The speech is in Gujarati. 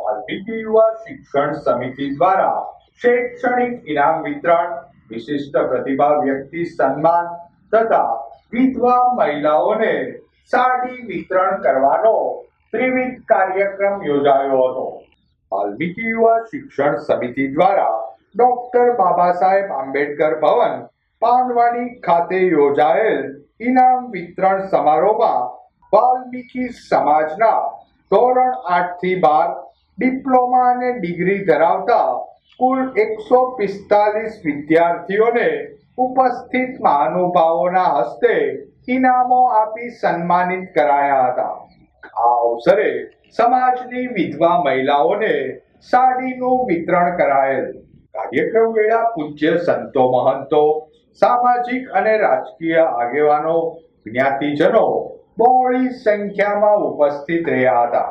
વાલ્મીકી યુવા શિક્ષણ સમિતિ દ્વારા શૈક્ષણિક ઇનામ વિતરણ, વિશિષ્ટ પ્રતિભા, વ્યક્તિ સન્માન તથા વિધવા મહિલાઓને સાડી વિતરણ કરવાનો ત્રિવિધ કાર્યક્રમ યોજાયો હતો. વાલ્મીકી યુવા શિક્ષણ સમિતિ દ્વારા ડોક્ટર બાબા સાહેબ આંબેડકર ભવન પાંડવાણી ખાતે યોજાયેલ ઇનામ વિતરણ સમારોહમાં વાલ્મીકી સમાજના ધોરણ આઠથી બાર ડિપ્લોમા અને ડિગ્રી ધરાવતા કુલ એકસો પિસ્તાલીસ વિદ્યાર્થીઓને ઉપસ્થિત મહાનુભાવોના હસ્તે ઇનામો આપી સન્માનિત કરાયા હતા. આ અવસરે સમાજની વિધવા મહિલાઓને સાડીનું વિતરણ કરાયેલ. કાર્યક્રમ વેળા પૂજ્ય સંતો મહંતો, સામાજિક અને રાજકીય આગેવાનો જ્ઞાતિજનો બહોળી સંખ્યામાં ઉપસ્થિત રહ્યા હતા.